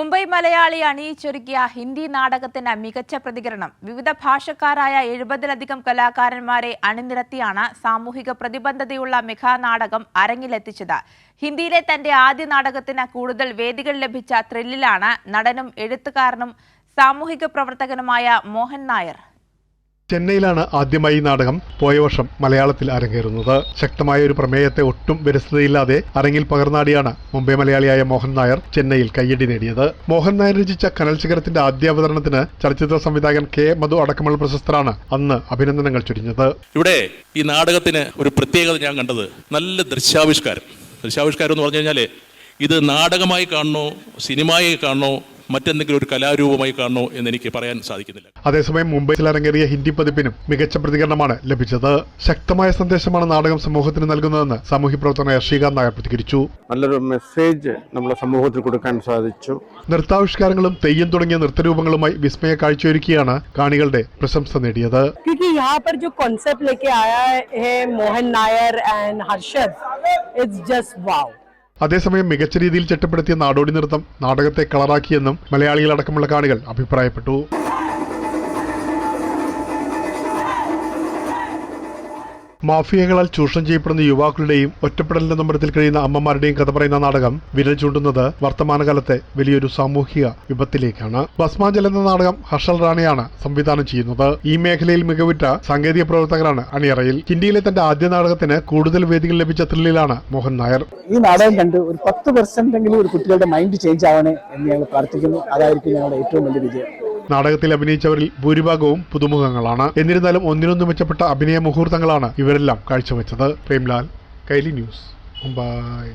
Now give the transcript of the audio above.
മുംബൈ മലയാളി അണിയിച്ചൊരുക്കിയ ഹിന്ദി നാടകത്തിന് മികച്ച പ്രതികരണം. വിവിധ ഭാഷക്കാരായ എഴുപതിലധികം കലാകാരന്മാരെ അണിനിരത്തിയാണ് സാമൂഹിക പ്രതിബദ്ധതയുള്ള മെഗാ നാടകം അരങ്ങിലെത്തിച്ചത്. ഹിന്ദിയിലെ തന്റെ ആദ്യ നാടകത്തിന് കൂടുതൽ വേദികൾ ലഭിച്ച ത്രില്ലിലാണ് നടനും എഴുത്തുകാരനും സാമൂഹിക പ്രവർത്തകനുമായ മോഹൻ നായർ. ചെന്നൈയിലാണ് ആദ്യമായി ഈ നാടകം പോയ വർഷം മലയാളത്തിൽ അരങ്ങേറുന്നത്. ശക്തമായ ഒരു പ്രമേയത്തെ ഒട്ടും വിരസതയില്ലാതെ അരങ്ങിൽ പകർന്നാടിയാണ് മുംബൈ മലയാളിയായ മോഹൻ നായർ ചെന്നൈയിൽ കയ്യടി നേടിയത്. മോഹൻ നായർ രചിച്ച കനൽ ശിഖരത്തിന്റെ ആദ്യ അവതരണത്തിന് ചലച്ചിത്ര സംവിധായകൻ കെ മധു അടക്കമുള്ള പ്രശസ്തരാണ് അന്ന് അഭിനന്ദനങ്ങൾ ചൊരിഞ്ഞത്. ഇവിടെ ഈ നാടകത്തിന് ഒരു പ്രത്യേകത ഞാൻ കണ്ടത് നല്ല ദൃശ്യാവിഷ്കാരം. ദൃശ്യാവിഷ്കാരം എന്ന് പറഞ്ഞു കഴിഞ്ഞാൽ ഇത് നാടകമായി കാണണോ സിനിമയായി കാണണോ മറ്റെന്തെങ്കിലും ഒരു കലാരൂപമായി കാണണോ എന്ന് എനിക്ക് പറയാൻ സാധിക്കുന്നില്ല. അതേസമയം മുംബൈയിൽ അരങ്ങേറിയ ഹിന്ദി പതിപ്പിനും മികച്ച പ്രതികരണമാണ് ലഭിച്ചത്. ശക്തമായ സന്ദേശമാണ് നാടകം സമൂഹത്തിന് നൽകുന്നതെന്ന് സാമൂഹ്യ പ്രവർത്തകനായ ശ്രീകാന്ത് നായർ പ്രതികരിച്ചു. നല്ലൊരു മെസ്സേജ് നമ്മുടെ സമൂഹത്തിൽ കൊടുക്കാൻ സാധിച്ചു. നൃത്താവിഷ്കാരങ്ങളും തെയ്യം തുടങ്ങിയ നൃത്തരൂപങ്ങളുമായി വിസ്മയ കാഴ്ചയൊരുക്കിയാണ് കാണികളുടെ പ്രശംസ നേടിയത്. Mohan Nair and Harshad it's just wow അതേസമയം മികച്ച രീതിയിൽ ചിട്ടപ്പെടുത്തിയ നാടോടി നൃത്തം നാടകത്തെ കളറാക്കിയെന്നും മലയാളികളടക്കമുള്ള കാണികൾ അഭിപ്രായപ്പെട്ടു. മാഫിയകളാൽ ചൂഷണം ചെയ്യപ്പെടുന്ന യുവാക്കളുടെയും ഒറ്റപ്പെടലിന്റെ നമ്പരത്തിൽ കഴിയുന്ന അമ്മമാരുടെയും കഥ പറയുന്ന നാടകം വിരൽ ചൂണ്ടുന്നത് വർത്തമാനകാലത്തെ വലിയൊരു സാമൂഹിക വിപത്തിലേക്കാണ്. ഭസ്മാജൽ എന്ന നാടകം ഹർഷൽ റാണിയാണ് സംവിധാനം ചെയ്യുന്നത്. ഈ മേഖലയിൽ മികവുറ്റ സാങ്കേതിക പ്രവർത്തകരാണ് അണിയറയിൽ. ഹിന്ദിയിലെ തന്റെ ആദ്യ നാടകത്തിന് കൂടുതൽ വേദികൾ ലഭിച്ച ത്രില്ലിലാണ് മോഹൻ നായർ. ഈ നാടകം കണ്ട് ഒരു പത്ത് പെർസെന്റ് ഒരു കുട്ടികളുടെ മൈൻഡ് ചേഞ്ച് ആവണേ എന്ന് ഞങ്ങൾ പ്രാർത്ഥിക്കുന്നു. അതായിരിക്കും ഞങ്ങളുടെ ഏറ്റവും വലിയ വിജയം. നാടകത്തിൽ അഭിനയിച്ചവരിൽ ഭൂരിഭാഗവും പുതുമുഖങ്ങളാണ്. എന്നിരുന്നാലും ഒന്നിനൊന്നു മെച്ചപ്പെട്ട അഭിനയ മുഹൂർത്തങ്ങളാണ് ഇവരെല്ലാം കാഴ്ചവെച്ചത്. പ്രേംലാൽ കൈലി ന്യൂസ് മുംബൈ.